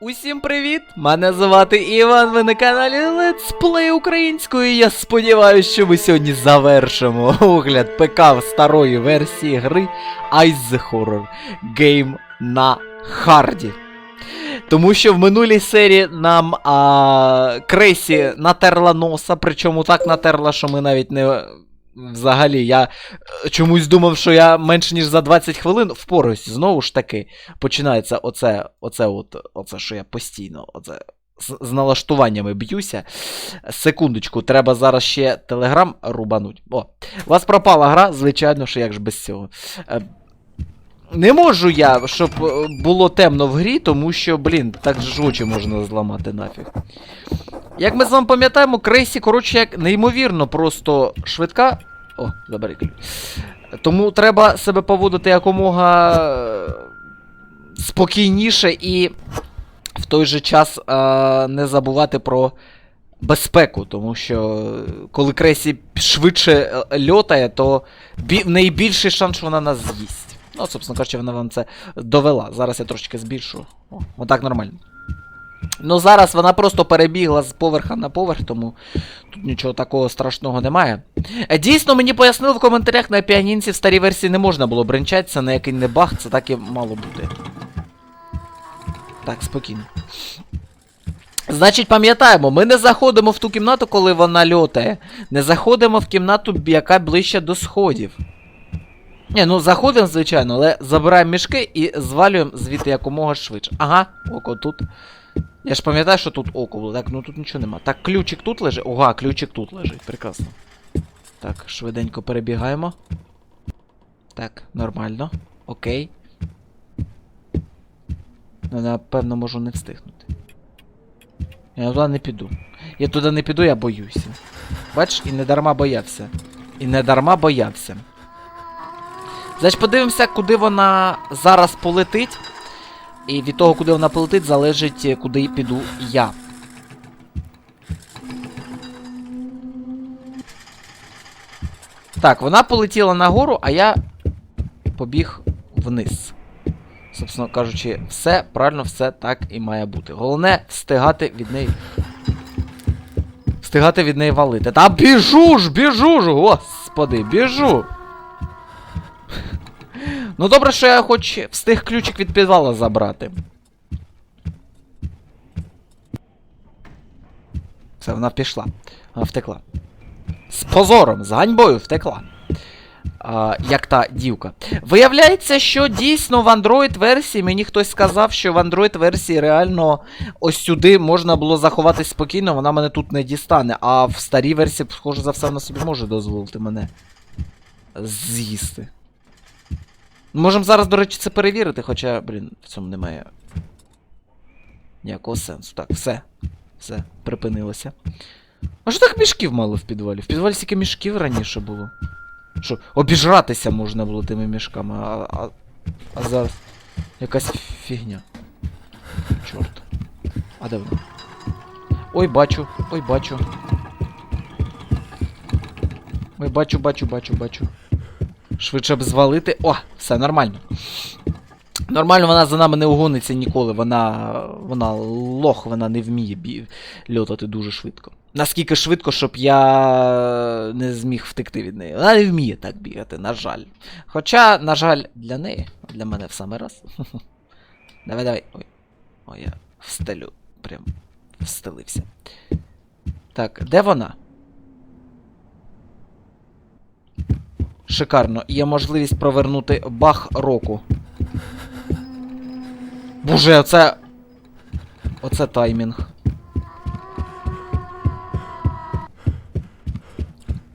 Усім привіт! Мене звати Іван, ви на каналі Let's Play українською. Я сподіваюся, що ми сьогодні завершимо огляд ПК в старої версії гри Ice Horror Game на харді. Тому що в минулій серії нам а, Кресі натерла носа, причому так натерла, що ми навіть не. Взагалі, я е, чомусь думав, що я менше ніж за 20 хвилин впораюсь. Знову ж таки, починається оце, оце, от, оце, що я постійно оце, з, з налаштуваннями б'юся. Секундочку, треба зараз ще телеграм рубануть. О, у вас пропала гра, звичайно, що як ж без цього. Е, Не можу я, щоб е, було темно в грі, тому що, блін, так ж очі можна зламати нафіг. Як ми з вами пам'ятаємо, Крейсі, коротше, як неймовірно просто швидка. О, забери. Тому треба себе поводити якомога е, спокійніше і в той же час е, не забувати про безпеку, тому що е, коли Кресі швидше льотає, то бі- в неї більший шанс, що вона нас з'їсть. Ну, собственно кажучи, вона вам це довела. Зараз я трошки збільшу. О, отак нормально. Ну, зараз вона просто перебігла з поверха на поверх, тому тут нічого такого страшного немає. Е, Дійсно, мені пояснили в коментарях, на піанінці в старій версії не можна було бренчати, це на який не баг, це так і мало бути. Так, спокійно. Значить, пам'ятаємо, ми не заходимо в ту кімнату, коли вона льотає. Не заходимо в кімнату, яка ближче до сходів. Ні, ну заходимо, звичайно, але забираємо мішки і звалюємо звідти якомога швидше. Ага, око тут. Я ж пам'ятаю, що тут око було. Так, ну тут нічого нема. Так, ключик тут лежить. Ога, ключик тут лежить. Прекрасно. Так, швиденько перебігаємо. Так, нормально. Окей. Ну, напевно, можу не встигнути. Я туди не піду. Я туди не піду, я боюся. Бач, і не дарма боявся. І не дарма боявся. Значить, подивимося, куди вона зараз полетить. І від того, куди вона полетить, залежить, е, куди піду я. Так, вона полетіла нагору, а я побіг вниз. Собственно кажучи, все правильно, все так і має бути. Головне встигати від неї. Встигати від неї валити. Та біжу ж, біжу ж, господи, біжу. Ну добре, що я хоч встиг ключик від підвала забрати. Все, вона пішла. Вона втекла. З позором, з ганьбою втекла. А, як та дівка. Виявляється, що дійсно в Android версії мені хтось сказав, що в Android версії реально ось сюди можна було заховатись спокійно, вона мене тут не дістане. А в старій версії, схоже за все, вона собі може дозволити мене з'їсти. Можемо зараз, до речі, це перевірити, хоча, блін, в цьому немає ніякого сенсу. Так, все. Все, припинилося. А що так мішків мало в підвалі? В підвалі стільки мішків раніше було. Що, обіжратися можна було тими мішками, а, а, а зараз якась фігня. Чорт. А де вона? Ой, бачу, ой, бачу. Ой, бачу, бачу, бачу, бачу. Швидше б звалити. О, все нормально. Нормально вона за нами не угониться ніколи. Вона. Вона лох, вона не вміє бі... льотати дуже швидко. Наскільки швидко, щоб я не зміг втекти від неї. Вона не вміє так бігати, на жаль. Хоча, на жаль, для неї, для мене в самий раз. Давай, давай. Ой. Ой, я встелю. Прям встелився. Так, де вона? Шикарно. Є можливість провернути баг року. Боже, оце. Оце таймінг.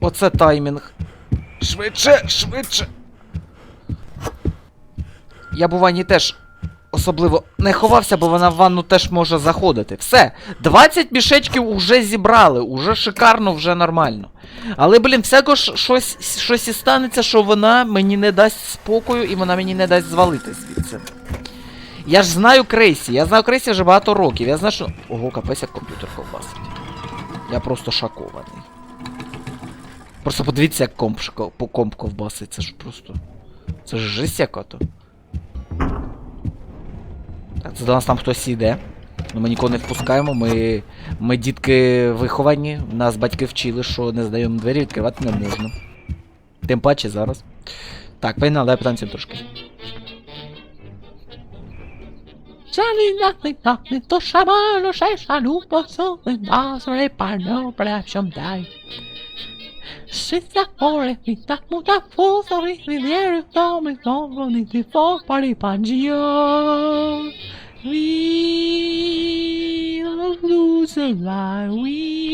Оце таймінг. Швидше, швидше. Я бува, ні теж особливо не ховався, бо вона в ванну теж може заходити. Все, 20 мішечків уже зібрали, уже шикарно, вже нормально. Але, блін, всяко ж щось, щось і станеться, що вона мені не дасть спокою і вона мені не дасть звалити звідси. Я ж знаю Крейсі, я знаю Крейсі вже багато років. Я знаю, що. Ого, капець, як комп'ютер ковбасить. Я просто шокований. Просто подивіться, як комп, комп ковбасить. Це ж просто. Це ж жесть яка то. Так, це до нас там хтось іде. Ну, Ми нікого не впускаємо, ми, ми дітки виховані, нас батьки вчили, що незнайомі двері відкривати не можна. Тим паче зараз. Так, погнали, давай потанцюємо трошки. Sista året mitt mot apostlar vi ner utav mitt namn och ni till folkparti Pangea. We are losing my we.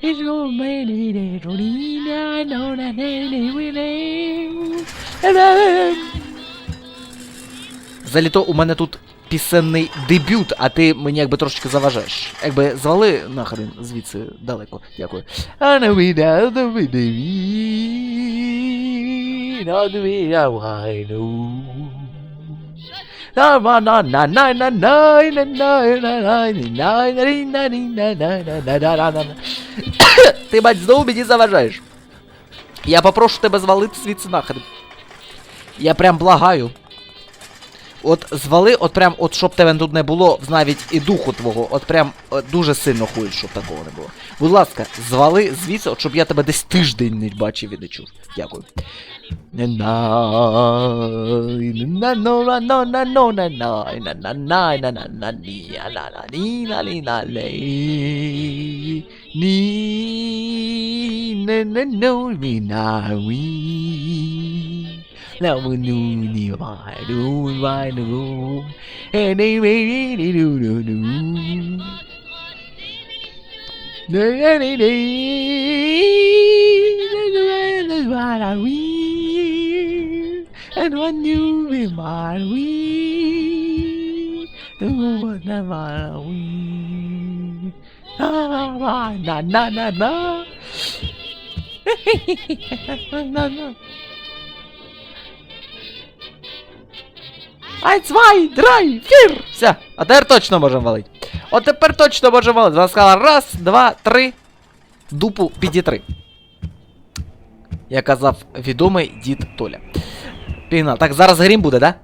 It's your many days, Rolina, no, that any will Заліто у мене тут пісенний дебют, а ти мені якби трошечки заважаєш. Якби звали нахрен звідси далеко. Дякую. А не віда, не віда. Ти, бать, знову мені заважаєш. Я попрошу тебе звалити звідси нахрен. Я прям благаю. От звали, от прям, от щоб тебе тут не було, навіть і духу твого, от прям от, дуже сильно хочу, щоб такого не було. Будь ласка, звали звідси, от щоб я тебе десь тиждень не бачив і не чув. Дякую. நம்ம நூதி வாடும் வாடும் What are we? do what new we are we? The woman are we? Na na na na. na na. Ай, цвай, драй, фір! Все, а тепер точно можемо валити. От тепер точно можемо валити. Вона сказала раз, два, три. Дупу підітри. Я казав відомий дід Толя. Пігнал. Так, зараз грім буде, да?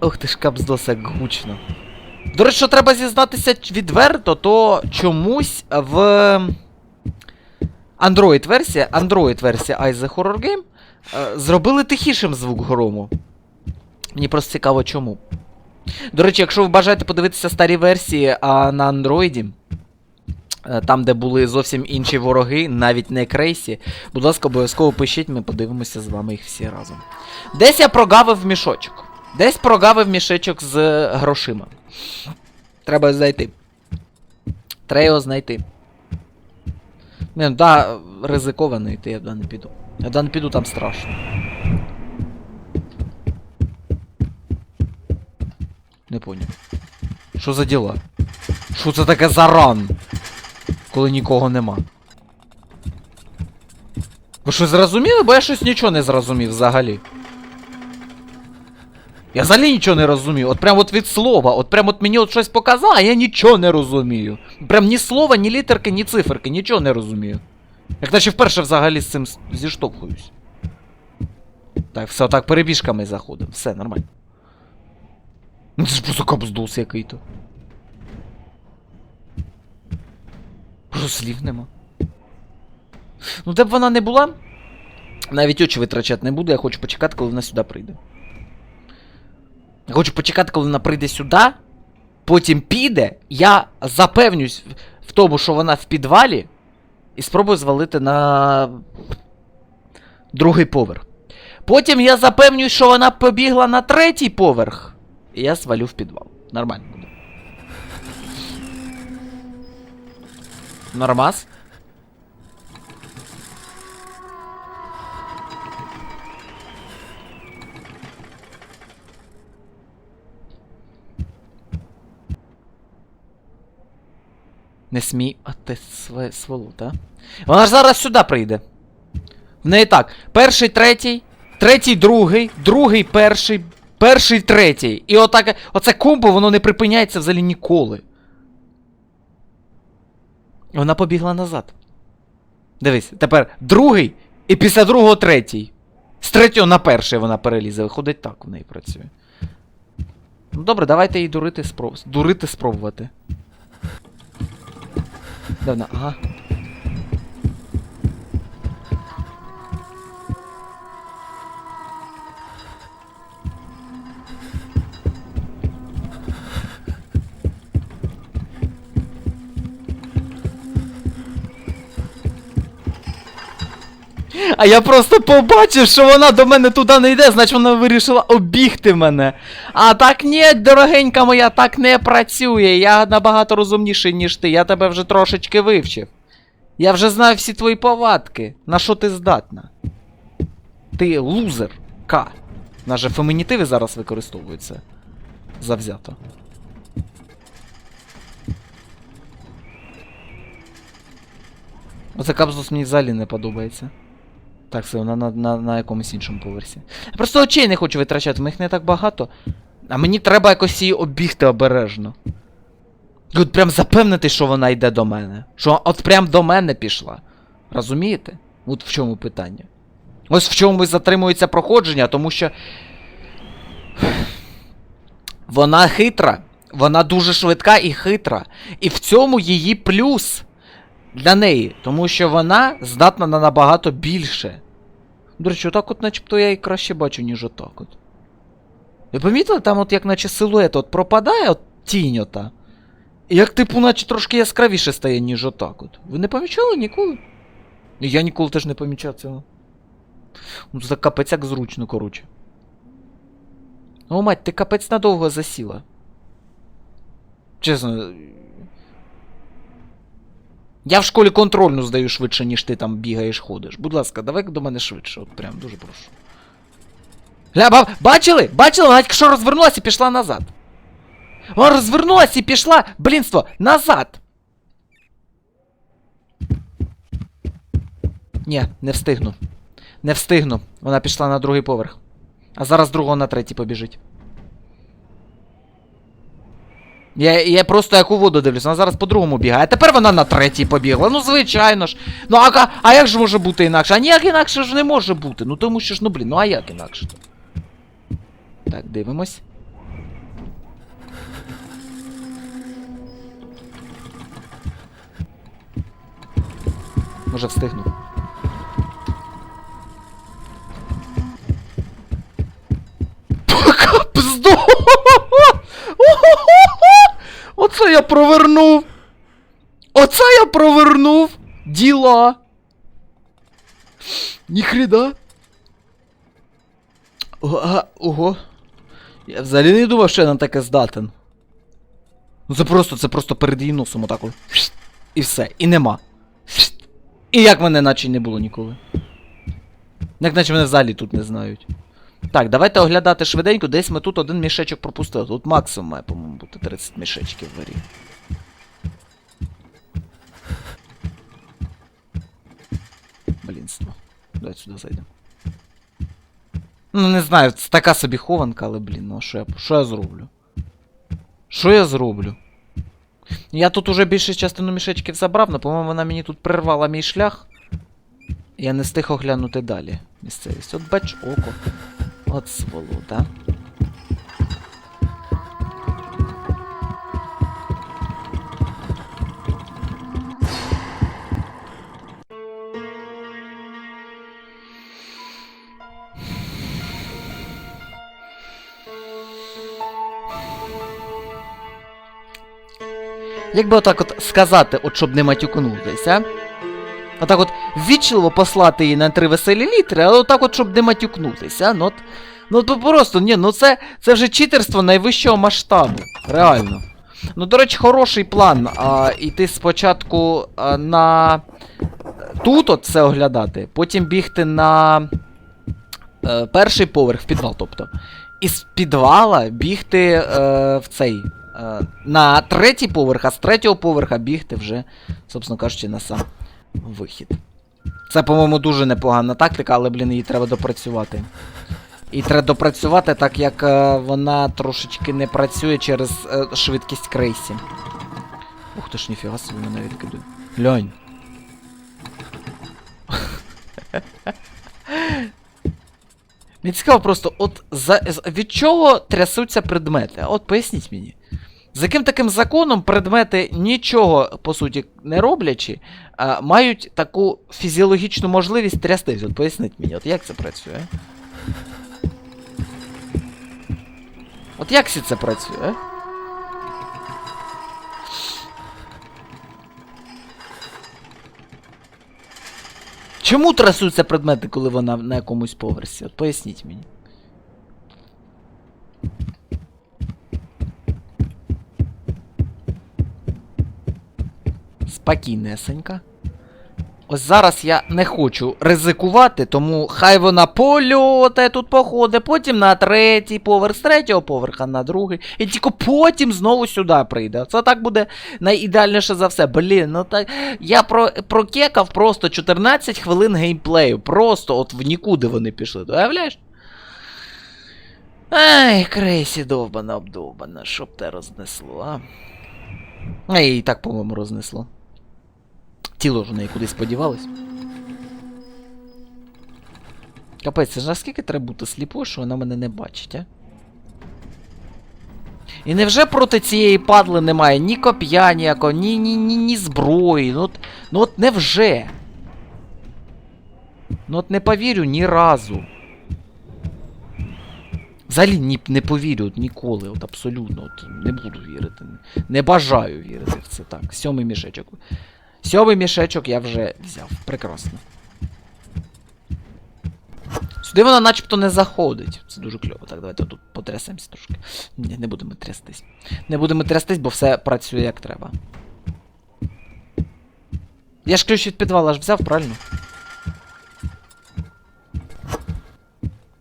Ух ти ж капздос, як гучно. До речі, що треба зізнатися відверто, то чомусь в. Android версія, Android версія Ice the Horror Game е, зробили тихішим звук грому. Мені просто цікаво чому. До речі, якщо ви бажаєте подивитися старі версії а на Android, е, там, де були зовсім інші вороги, навіть не крейсі, будь ласка, обов'язково пишіть, ми подивимося з вами їх всі разом. Десь я прогавив мішочок. Десь прогавив мішечок з грошима. Треба знайти. Треба його знайти. Не, ну да, ризиковано йти, я туди не піду. Я туди не піду, там страшно. Не понял. Що за діла? Що це таке за ран? Коли нікого нема. Ви що зрозуміли? Бо я щось нічого не зрозумів взагалі. Я взагалі нічого не розумію. От прям от від слова, от прям от мені от щось показало, а я нічого не розумію. Прям ні слова, ні літерки, ні циферки, нічого не розумію. Як наче вперше взагалі з цим зіштовхуюсь. Так, все, так, перебіжками заходимо. Все, нормально. Ну це ж просто капздус який-то. Просто слів нема. Ну де б вона не була, навіть очі витрачати не буду, я хочу почекати, коли вона сюди прийде. Я хочу почекати, коли вона прийде сюди, потім піде, я запевнюсь в- тому, що вона в підвалі, і спробую звалити на другий поверх. Потім я запевнюсь, що вона побігла на третій поверх, і я свалю в підвал. Нормально буде. Нормас? Не смій, а ти сволота. Вона ж зараз сюди прийде. В неї так. Перший, третій, третій, другий, другий, перший, перший, третій. І отак. Оце комбо, воно не припиняється взагалі ніколи. Вона побігла назад. Дивись, тепер другий і після другого третій. З третього на перший вона перелізе. Виходить так у неї працює. Ну добре, давайте її дурити спроб... дурити спробувати. Де вона? Ага. А я просто побачив, що вона до мене туди не йде, значить вона вирішила обігти мене. А так ні, дорогенька моя, так не працює. Я набагато розумніший, ніж ти. Я тебе вже трошечки вивчив. Я вже знаю всі твої повадки. На що ти здатна? Ти лузер. К. Наже фемінітиви зараз використовуються. Завзято. Оце капсус мені взагалі не подобається. Так, все, вона на, на, на якомусь іншому поверсі. Я просто очей не хочу витрачати, їх не так багато. А мені треба якось її обігти обережно. От прям запевнити, що вона йде до мене. Що от прям до мене пішла. Розумієте? От в чому питання. Ось в чому затримується проходження, тому що. Вона хитра. Вона дуже швидка і хитра. І в цьому її плюс для неї, тому що вона здатна на набагато більше. До речі, отак от начебто я і краще бачу, ніж отак от. Ви помітили, там от як наче силует от пропадає от тінь ота. Як типу, наче трошки яскравіше стає, ніж отак от. Ви не помічали ніколи? Я ніколи теж не помічав цього. Ну це капець як зручно, коротше. О, мать, ти капець надовго засіла. Чесно. Я в школі контрольну здаю швидше, ніж ти там бігаєш, ходиш. Будь ласка, давай до мене швидше, от прям дуже прошу. Гля, ба- бачили? Бачили? Вона що розвернулася і пішла назад. Вона розвернулася і пішла, блінство, назад. Ні, не встигну. Не встигну. Вона пішла на другий поверх. А зараз другого на третій побіжить. Я, я просто як у воду дивлюсь, вона зараз по-другому бігає. Тепер вона на третій побігла. Ну, звичайно ж. Ну а, а як ж може бути інакше? А ніяк інакше ж не може бути. Ну тому що ж, ну блін, ну а як інакше то? Так, дивимось. Може встигну. Пизду! Оце я провернув! Оце я провернув! Діла! Ніхріда! О, а, ого. Я взагалі не думав, що я на таке здатен. Ну це просто, це просто перед її носом отак. І все, і нема. І як мене наче не було ніколи. Як наче мене взагалі тут не знають. Так, давайте оглядати швиденько, десь ми тут один мішечок пропустили. Тут максимум має, по-моєму, бути 30 мішечків в варі. Блінство. Давай сюди зайдемо. Ну, не знаю, це така собі хованка, але, блін, ну що я, що я зроблю? Що я зроблю? Я тут уже більшу частину мішечків забрав, але, по-моєму, вона мені тут прервала мій шлях. Я не встиг оглянути далі місцевість. От бач око. От сволота. Як би отак от сказати, от щоб не матюкнутися. Отак от ввічливо послати її на три веселі літри, але отак от, щоб не матюкнутися. Ну, от, ну от просто, ні, ну це, це вже читерство найвищого масштабу. Реально. Ну, до речі, хороший план. А, іти спочатку а, на. Тут от це оглядати, потім бігти на е, перший поверх, в підвал, тобто. І з підвала бігти е, в цей. Е, на третій поверх, а з третього поверха бігти вже, собственно кажучи, на сам вихід. Це, по-моєму, дуже непогана тактика, але, блін, її треба допрацювати. І треба допрацювати, так як е, вона трошечки не працює через е, швидкість крейсі. Ух ти ж, ніфіга собі мене відкидує. Глянь. Мені цікаво просто, от за, від чого трясуться предмети? От поясніть мені. З яким таким законом предмети нічого, по суті, не роблячи, а, мають таку фізіологічну можливість трястись? От поясніть мені, от як це працює? От як всі це працює? Чому трясуться предмети, коли вона на якомусь поверсі? От поясніть мені. Спокійнесенька. Ось зараз я не хочу ризикувати, тому хай вона польоте тут походить, потім на третій поверх, з третього поверха на другий, і тільки потім знову сюди прийде. Це так буде найідеальніше за все. Блін, ну так. Я про, прокекав просто 14 хвилин геймплею. Просто от в нікуди вони пішли. Ти Уявляєш? Ай, крейсі довбана обдовбана, щоб те рознесло, а. А її і так, по-моєму, рознесло. Тіло ж у неї кудись сподівалось. Капець, це ж наскільки треба бути сліпою, що вона мене не бачить, а? І невже проти цієї падли немає ні коп'я ніякого, ні, ні, ні, ні зброї. Ну от, ну от невже? Ну от не повірю ні разу. Взагалі ні, не повірю от ніколи, от абсолютно. От, не буду вірити. Не бажаю вірити в це так. Сьомий мішечок. Сьомий мішечок я вже взяв. Прекрасно. Сюди вона начебто не заходить. Це дуже кльово. Так, давайте тут потрясемося трошки. Ні, не будемо трястись. Не будемо трястись, бо все працює як треба. Я ж ключ від підвала ж взяв, правильно?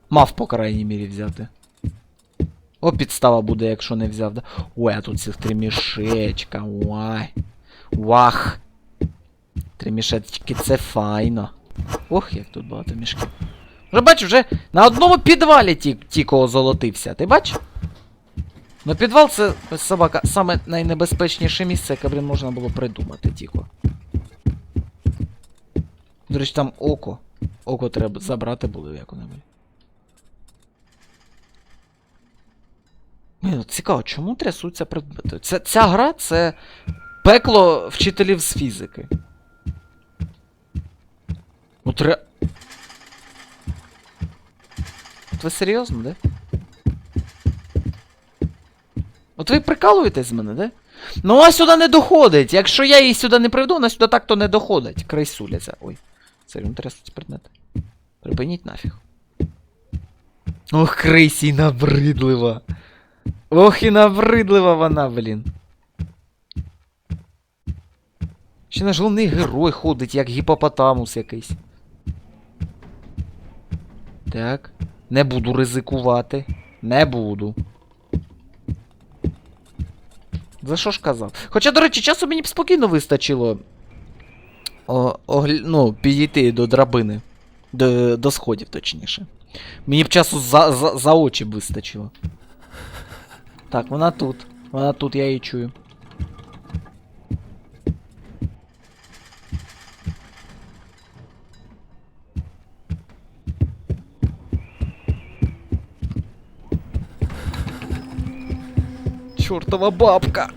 Мав по крайній мірі взяти. О, підстава буде, якщо не взяв. Да? Ой, а тут цих три мішечка. Ой. Вах. Три мішечки, це файно. Ох, як тут багато мішків. Вже бачу, вже на одному підвалі ті, тільки озолотився. Ти бачиш? Ну підвал це собака саме найнебезпечніше місце, яке, блін, можна було придумати тільки. До речі, там око. Око треба забрати було як-небудь. От цікаво, чому трясуться предмети? Це, ця гра це пекло вчителів з фізики. Ну тре... От ви серйозно, де? От ви прикалуєтесь з мене, де? Ну вона сюди не доходить. Якщо я її сюди не приведу, вона сюди так то не доходить. Крайсуляться. Ой. Серйозно трясуться предмети. Припиніть нафіг. Ох, крейсі набридлива. Ох і набридлива вона, блін. Ще наш головний герой ходить, як гіпопотамус якийсь. Так. Не буду ризикувати. Не буду. За що ж казав? Хоча, до речі, часу мені б спокійно вистачило. О, оглі... Ну, підійти до драбини. До, до сходів, точніше. Мені б часу за, за, за очі б вистачило. Так, вона тут. Вона тут, я її чую. Чортова бабка.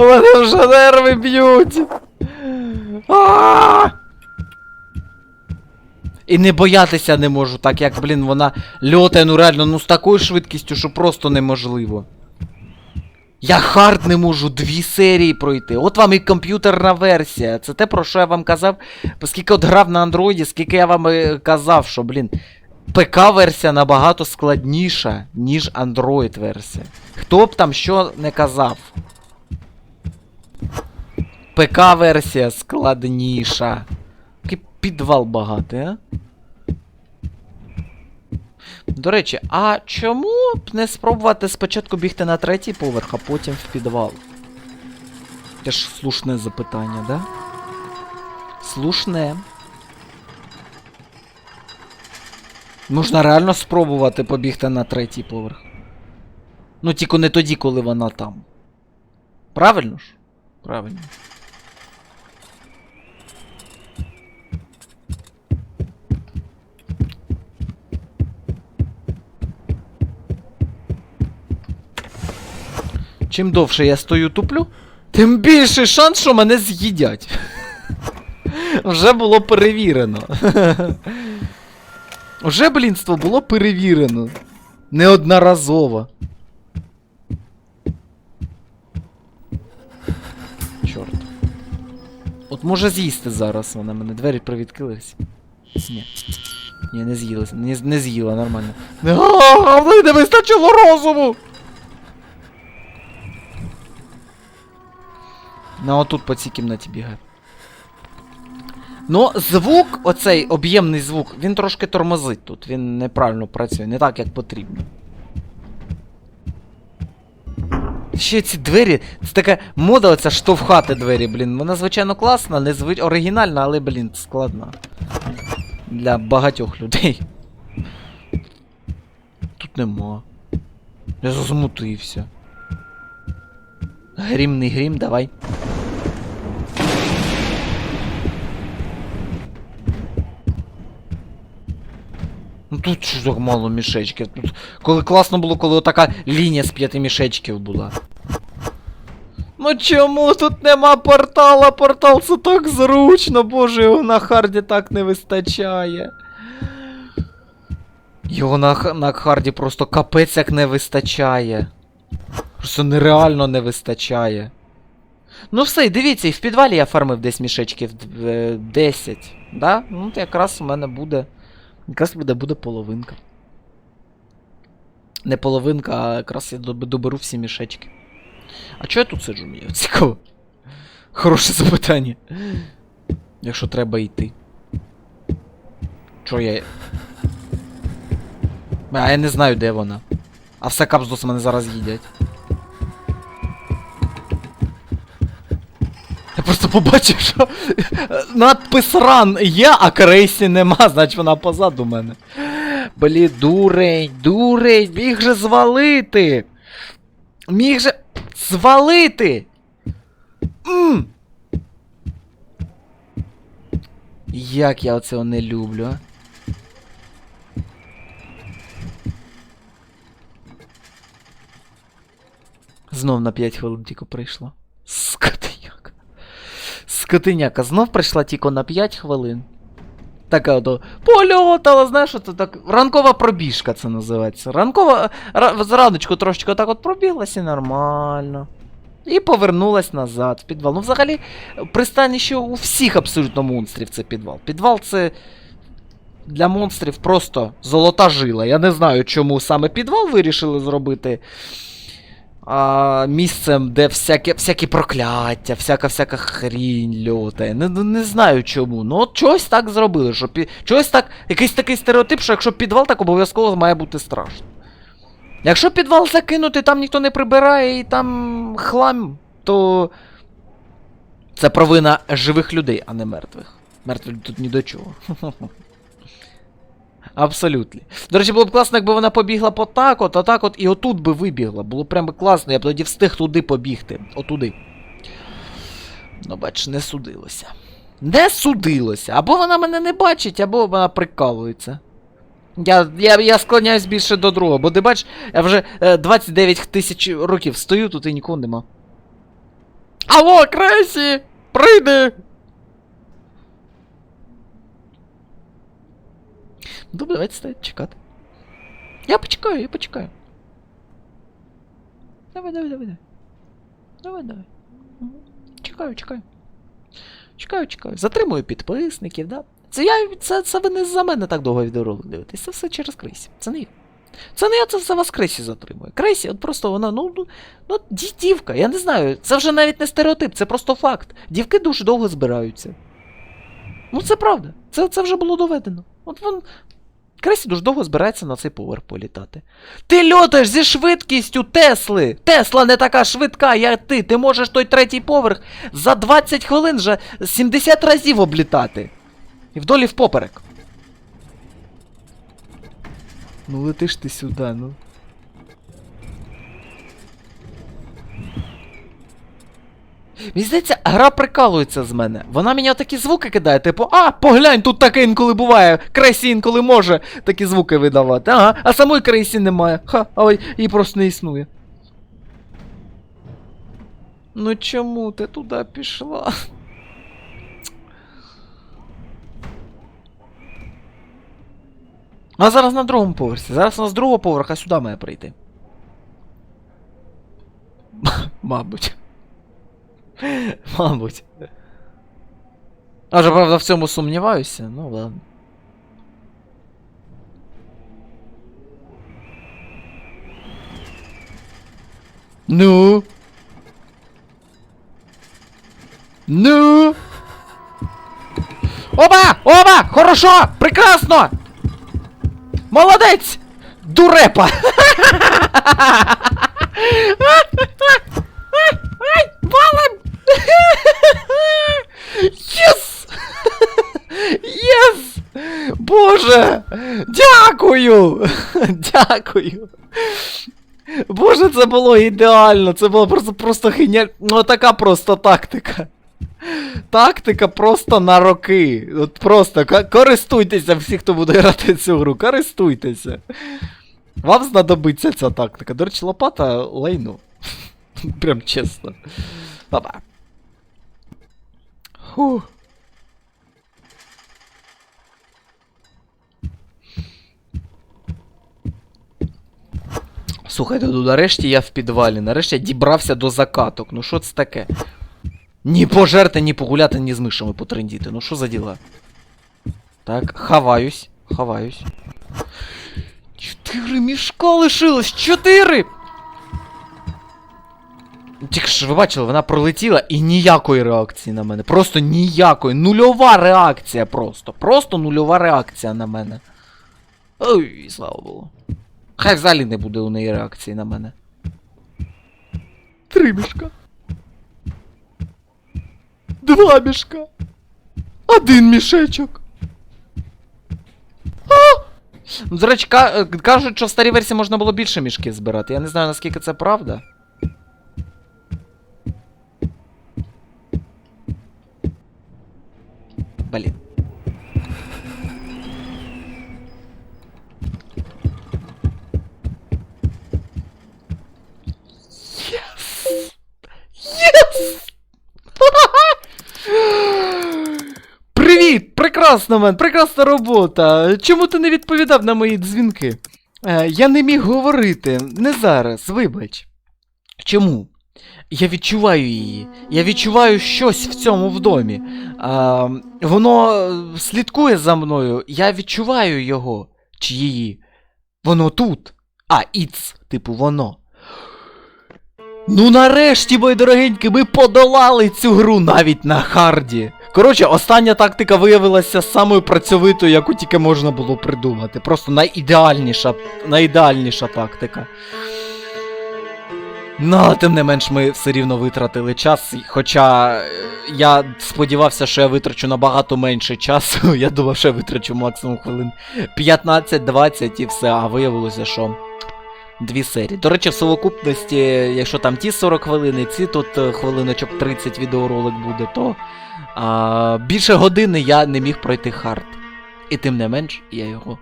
Мене вже нерви б'ють. І не боятися не можу, так як, блін, вона льотає, ну реально, ну з такою швидкістю, що просто неможливо. Я хард не можу дві серії пройти. От вам і комп'ютерна версія. Це те, про що я вам казав. Оскільки от грав на андроїді, скільки я вам е, казав, що, блін, ПК-версія набагато складніша, ніж Android версія. Хто б там що не казав. ПК-версія складніша. Такий підвал багатий, а? До речі, а чому б не спробувати спочатку бігти на третій поверх, а потім в підвал? Це ж слушне запитання, да? Слушне. Можна реально спробувати побігти на третій поверх. Ну, тільки не тоді, коли вона там. Правильно ж? Правильно. Чим довше я стою туплю, тим більший шанс, що мене з'їдять. Вже було перевірено. Вже блінство було перевірено. Неодноразово. Чорт. От може з'їсти зараз вона мене. Двері привідкрились. Ні. Ні, не з'їлася. Не, не з'їла, нормально. Не вистачило розуму! Ну, отут по цій кімнаті бігає. Ну, звук, оцей об'ємний звук, він трошки тормозить тут. Він неправильно працює, не так, як потрібно. Ще ці двері, це така мода оця штовхати двері, блін. Вона, звичайно, класна, не звич... оригінальна, але, блін, складна. Для багатьох людей. Тут нема. Я зазмутився. Грімний грім, давай. Ну тут що так мало мішечків. Тут, коли класно було, коли отака лінія з п'яти мішечків була. Ну чому тут нема портала? Портал це так зручно, боже, його на харді так не вистачає. Його на, на харді просто капець як не вистачає. Просто нереально не вистачає. Ну все, дивіться, і в підвалі я фармив десь мішечків е, 10. Да? Ну, якраз у мене буде. Якраз буде, буде половинка. Не половинка, а якраз я доберу всі мішечки. А чого я тут сиджу, мені цікаво? Хороше запитання. Якщо треба йти. Чого я. А я не знаю, де вона. А все капздос мене зараз їдять. Я просто побачив, що надпис ран є, а крейсі нема, значить вона позаду мене. Блі, дурень, дурень, міг же звалити. Міг же звалити. М! Як я оцього не люблю? Знов на 5 хвилин тільки прийшло. Скотиняка. Скотиняка, знов прийшла тільки на 5 хвилин. Така ото польотала, знаєш, ото так. Ранкова пробіжка це називається. Ранкова. Ра, зраночку трошечки так от пробіглась і нормально. І повернулась назад в підвал. Ну, взагалі, пристаніще у всіх абсолютно монстрів це підвал. Підвал це для монстрів просто золота жила. Я не знаю, чому саме підвал вирішили зробити а, місцем, де всяке, всякі прокляття, всяка-всяка хрінь льотає. Не, ну, не знаю чому. Ну от чогось так зробили, що пі... чогось так, якийсь такий стереотип, що якщо підвал, так обов'язково має бути страшно. Якщо підвал закинути, там ніхто не прибирає і там хлам, то це провина живих людей, а не мертвих. Мертві тут ні до чого. Абсолютно. До речі, було б класно, якби вона побігла по так от, а так от, і отут би вибігла. Було б прямо класно, я б тоді встиг туди побігти. Отуди. Ну, бач, не судилося. Не судилося. Або вона мене не бачить, або вона прикалується. Я, я, я склоняюсь більше до другого, бо ти бач, я вже е, 29 тисяч років стою тут і нікого нема. Алло, Кресі! Прийди! Добре, давайте стоять чекати. Я почекаю, я почекаю. Давай, давай, давай, давай. Давай, давай. Чекаю, чекаю. Чекаю, чекаю. Затримую підписників, да? Це я. Це, це ви не за мене так довго відеоролик дивитесь. Це все через Крейсі. Це не я. Це не я, це все вас Крейсі затримує. Крейсі, от просто вона, ну, ну, ну дівка, я не знаю. Це вже навіть не стереотип, це просто факт. Дівки дуже довго збираються. Ну це правда. Це, це вже було доведено. От вон. Кресі дуже довго збирається на цей поверх політати. Ти льотаєш зі швидкістю Тесли! Тесла не така швидка, як ти. Ти можеш той третій поверх за 20 хвилин вже 70 разів облітати. І вдолі впоперек. Ну летиш ти сюди, ну. Мені здається, гра прикалується з мене. Вона мені такі звуки кидає, типу, а, поглянь, тут таке інколи буває. Крейсі інколи може такі звуки видавати. Ага, а самої крейсі немає. Ха, ой, її просто не існує. Ну чому ти туди пішла? А зараз на другому поверсі. Зараз вона з другого поверха сюди має прийти. Мабуть. Мабуть. А вже, правда, в цьому сумніваюся, ну ладно. Ну. Ну. Оба! Оба! Хорошо! Прекрасно! Молодець! Дурепа! Єс! Боже! Дякую! Дякую! Боже, це було ідеально! Це була просто просто геніальна. Ну така просто тактика. Тактика просто на роки. От просто користуйтеся всі, хто буде грати цю гру, користуйтеся. Вам знадобиться ця тактика. До речі, лопата лайну. Прям чесно. Фух. Слухайте, ну нарешті я в підвалі, нарешті я дібрався до закаток. Ну що це таке? Ні пожерти, ні погуляти, ні з мишами потрендіти. Ну що за діла? Так, хаваюсь, хаваюсь. Чотири мішка лишилось! Чотири! Тільки ж ви бачили, вона пролетіла і ніякої реакції на мене. Просто ніякої. Нульова реакція просто. Просто нульова реакція на мене. Ой, слава Богу. Хай взагалі не буде у неї реакції на мене. Три мішка. Два мішка. Один мішечок. А! Ну, До речі, кажуть, що в старій версії можна було більше мішків збирати. Я не знаю, наскільки це правда. Блін. Привіт! Прекрасно, мен! Прекрасна робота! Чому ти не відповідав на мої дзвінки? Е, я не міг говорити. Не зараз, вибач. Чому? Я відчуваю її. Я відчуваю щось в цьому в домі. А, воно е, слідкує за мною. Я відчуваю його. Чи її. Воно тут. А, іц, типу, воно. Ну нарешті, мої дорогенькі, ми подолали цю гру навіть на харді. Коротше, остання тактика виявилася самою працьовитою, яку тільки можна було придумати. Просто найідеальніша, найідеальніша тактика. Ну, але тим не менш, ми все рівно витратили час. Хоча е, я сподівався, що я витрачу набагато менше часу. Я думав, що я витрачу максимум хвилин 15-20 і все, а виявилося, що дві серії. До речі, в совокупності, якщо там ті 40 хвилин, і ці тут е, хвилиночок 30 відеоролик буде, то а, більше години я не міг пройти хард. І тим не менш, я його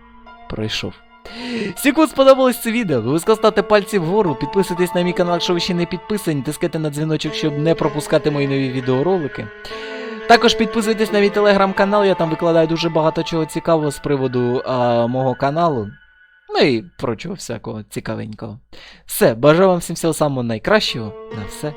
пройшов. Всім, сподобалось це відео, обов'язково ставте пальці вгору, підписуйтесь на мій канал, якщо ви ще не підписані, тискайте на дзвіночок, щоб не пропускати мої нові відеоролики. Також підписуйтесь на мій телеграм-канал, я там викладаю дуже багато чого цікавого з приводу а, мого каналу. Ну і прочого всякого цікавенького. Все, бажаю вам всім всього самого найкращого. На все.